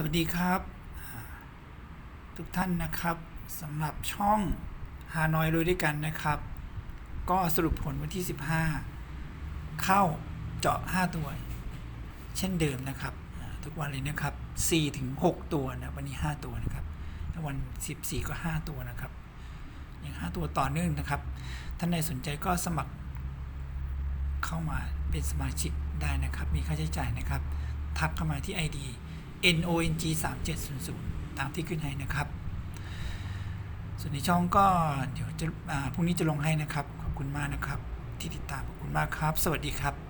สวัสดีครับ ทุกท่านนะครับสำหรับช่องฮานอยรวยด้วยกันนะครับ ก็สรุปผลวันที่ 15 เข้าเจาะ 5 ตัว เช่นเดิมนะครับ ทุกวันเลยนะครับ4ถึง6ตัวนะวันนี้ 5 ตัวนะครับถ้าวัน 14 ก็ 5 ตัวนะครับอย่าง5ตัวต่อเนื่องนะครับ ท่านใดสนใจก็สมัครเข้ามาเป็นสมาชิกได้นะครับ มีค่าใช้จ่ายนะครับ ทักเข้ามาที่ ID NONG 3700 ตามที่ขึ้นให้นะครับ ส่วนในช่องก็เดี๋ยวจะพรุ่งนี้จะลงให้นะครับ ขอบคุณมากนะครับ ที่ติดตามขอบคุณมากครับ สวัสดีครับ